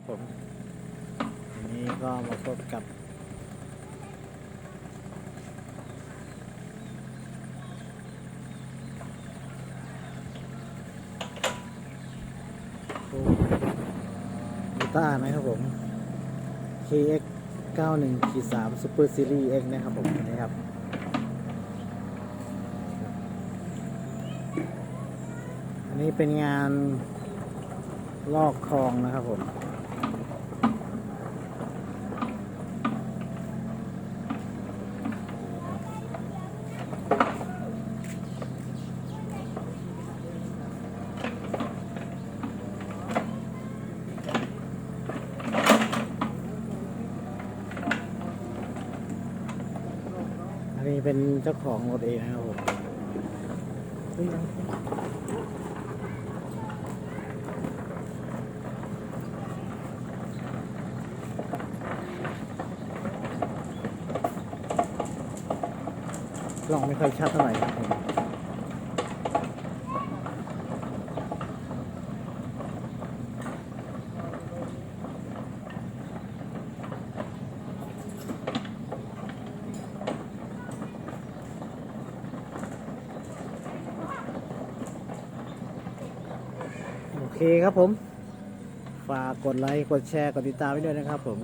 ครับผมวันนี้ก็มาพบกับบูต้านะครับผม KX 91ขีด3 Super Series X นะครับผมนี่ครับอันนี้เป็นงานลอกคลองนะครับผม นี่เป็นเจ้าของรถเองนะครับผมเฮ้ยลองไม่ค่อยชัดเท่าไหร่ครับผม เคครับผม ฝากกดไลค์ กดแชร์ กดติดตามไว้ด้วยนะครับผม